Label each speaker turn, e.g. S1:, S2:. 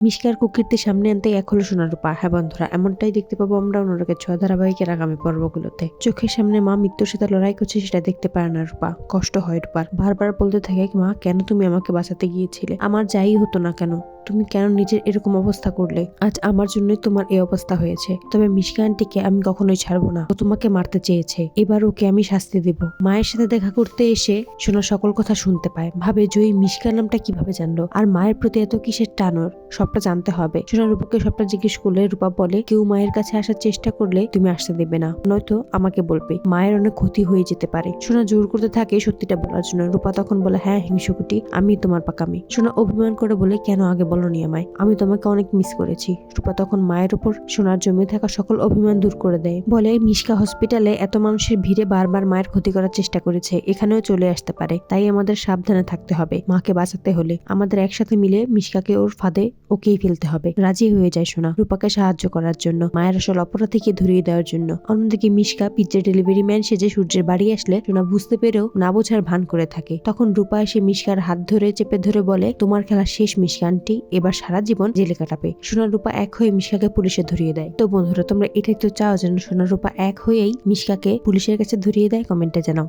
S1: মিশকার কুকিরদের সামনে আনতে এক হলো সোনার রূপা। হ্যাঁ বন্ধুরা, এমনটাই দেখতে পাবো আমরা অনুরাগের ছয় ধারাবাহিকের আগামী পর্বগুলোতে। চোখের সামনে মা মৃত্যুর সাথে লড়াই করছে সেটা দেখতে পারে না রূপা। কষ্ট হয় রূপার। বারবার বলতে থাকে, মা, কেন তুমি আমাকে বাঁচাতে গিয়েছিলে? আমার যাই হতো না কেন? তুমি কেন নিজের এরকম অবস্থা করলে? আজ আমার জন্যই তোমার এই অবস্থা হয়েছে। তবে মিশকা আমি কখনোই ছাড়বো না। ও তোমাকে মারতে চেয়েছে। এবার ওকে আমি শাস্তি দেব। মায়ের সাথে দেখা করতে এসে সোনা সকল কথা শুনতে পায়। ভাবে জয়ী মিশকা নামটা কীভাবে জানলো? আর মায়ের প্রতি এত কিসের টানর? সবটা জানতে হবে। সোনা রূপাকে সবটা জিজ্ঞেস করলে রূপা বলে, কেউ মায়ের কাছে আসার চেষ্টা করলে তুমি আসতে দেবে না। নয়তো আমাকে বলবে। মায়ের অনেক ক্ষতি হয়ে যেতে পারে। সোনা জোর করতে থাকে সত্যিটা বলার জন্য। রূপা তখন বলে হ্যাঁ হিংসুকুটি, আমি তোমার পাকামি। সোনা অভিমান করে বলে, কেন আগে বলনি আমায় আমি তোমাকে অনেক মিস করেছি। রূপা তখন মায়ের উপর সোনার জমে থাকা সকল অভিমান দূর করে দেয়। বলে, মিশকা হসপিটালে এত মানুষের ভিড়ে বারবার মায়ের ক্ষতি করার চেষ্টা করেছে, এখানেও চলে আসতে পারে। তাই আমাদের সাবধানে থাকতে হবে, মাকে বাঁচাতে হলে। আমাদের একসাথে মিলে মিশকাকে ওর ফাঁদে ওকেই ফেলতে হবে। রাজি হয়ে যায় সোনা রূপাকে সাহায্য করার জন্য, মায়ের আসল অপরাধীকে ধরিয়ে দেওয়ার জন্য। অন্যদিকে মিশকা পিজ্জা ডেলিভারি ম্যান সেজে সূর্যের বাড়ি আসলে সোনা বুঝতে পেরেও না বোঝার ভান করে থাকে। তখন রূপা এসে মিশকার হাত ধরে চেপে ধরে বলে, তোমার খেলা শেষ মিশকা আন্টি এবার সারা জীবন জেলে কাটাবে। সোনার রূপা এক হয়ে মিশকাকে পুলিশে ধরিয়ে দেয়। তো বন্ধুরা, তোমরা এটাই তো চাও যেন সোনার রূপা এক হয়েই মিশকাকে পুলিশের কাছে ধরিয়ে দেয়? কমেন্টে জানাও।